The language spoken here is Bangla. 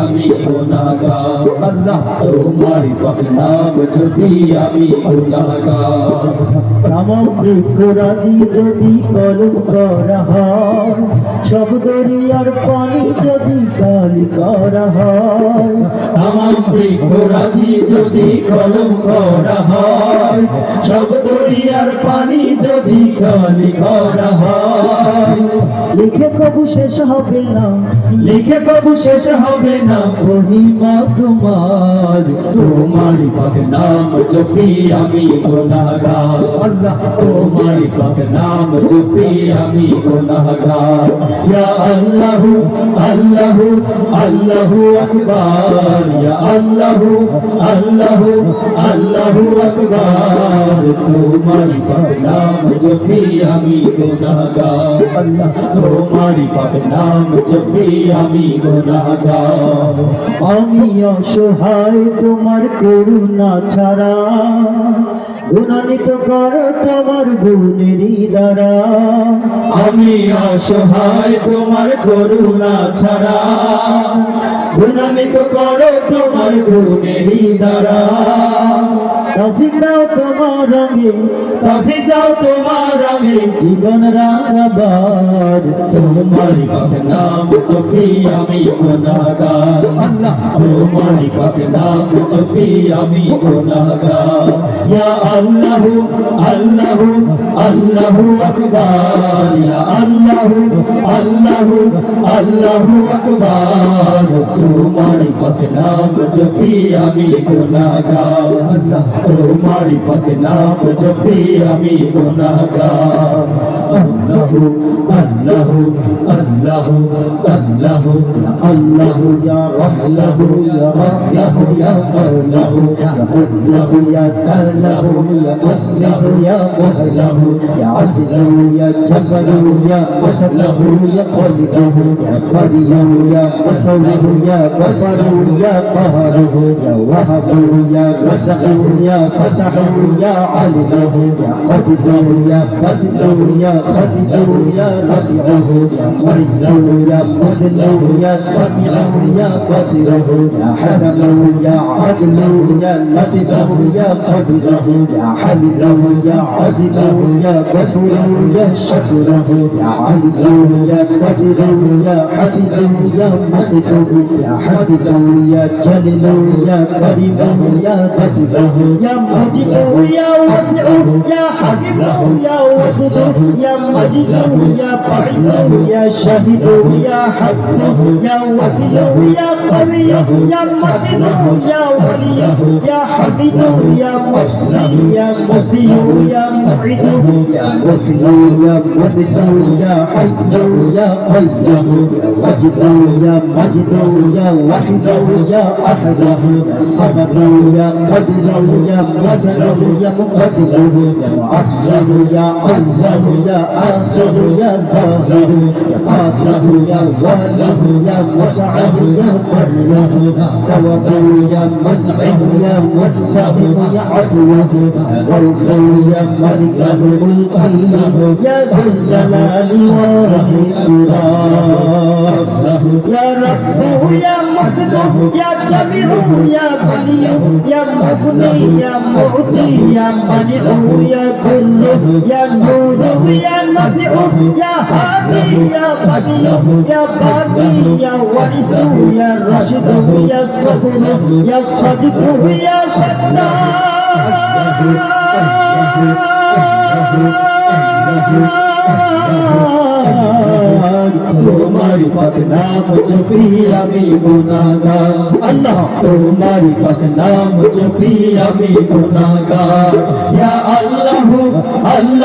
আমি আল্লাহ তোমার পাক নাম আমি যদি কলম করা হয় সব দরিয়ার পানি যদি কালি করা হয়। আমার বৃক্ষরাজি যদি কলম করা হয় সব দরিয়ার পানি যদি কালি করা হয়। লিখে কবু শেষ হবে না। লিখে কবু শেষ হবে না মহিমা তোমার তোমার পাক নাম জপি আমি গুনাহগার। আল্লাহ। তোমার পাক নাম জপি আমি গুনাহগার। ইয়া আল্লাহ আল্লাহ আল্লাহ আকবার। ইয়া আল্লাহ আল্লাহ আল্লাহ আকবার। তোমার পাক নাম জপি আমি গুনাহগার। আল্লাহ। তোমার পাক নাম জপি আমি গুনাহগার। আমি অসহায়, তোমার করুণা ছাড়া। গুণান্বিত করো তোমার গুণেরই দ্বারা। আমি অসহায়, তোমার করুণা ছাড়া। গুণান্বিত করো তোমার গুণেরই দ্বারা। তফিক দাও তোমার রঙে তবে দাও তোমার আমি জীবন রাঙাবার তোমার নাম জপি আমি আল্লাহ। তোমার পাক নাম জপি আমি গুনাহগার ইয়া আল্লাহ আল্লাহ আল্লাহু আকবার। ইয়া আল্লাহ আল্লাহ আল্লাহু আকবার। তোমার পাক নাম জপি আমি গুনাহগার আল্লাহ। তোমার পথে নাম জপি আমি গুনাহগার الله الله الله الله الله يا الله يا الله يا الله الله يا سله يا الله يا الله يا عزيز يا جبل يا الله يا قلبه يا مريم يا قصره يا غفره يا قهره يا وهبه يا رزقه يا فتحه يا علمه يا قبضه يا بسطه يا خذله يا رفعه يا مرزه يا مخله يا سمعه يا بصره يا حسنه يا عدله يا لطفه يا قدره يا حله يا عزله يا بثره يا شكره يا علله يا قدره يا حفظه يا مقته يا حسده يا جلله يا كريمه يا قدره يا مجده يا واسعه يا حكيمه يا ودده يا مجده يا باعثه يا شهيده يا حقه يا وكيله يا قويه يا متنه يا وليه يا حميده يا محسن يا مبدي يا معيده يا محيي يا محيده يا حيه يا قيوم يا وجده يا مجده يا وحده يا احده يا صمده يا قدره يا قدره يا مقدره يا معزه يا الله يا اخر يا ظاهر يا قادر يا واله يا متعب يا مره يا توب يا منعه يا مذهب يا عدوه يا غوث يا ملكه ملكه يا ذو الجلال والإكرام يا رب يا محسن يا جميع يا غني يا مغني يا معطي يا مانع يا كل يا نور يا نافع يا هادي يا بدي يا باقي يا وارث يا راشد يا صبر يا صادق يا ستار তোমারি পাক নাম জপি আমি গুনাহগার আল্লাহ তোমারি পাক নাম জপি আমি গুনাহগার ইয়া আল্লাহ আল্লাহ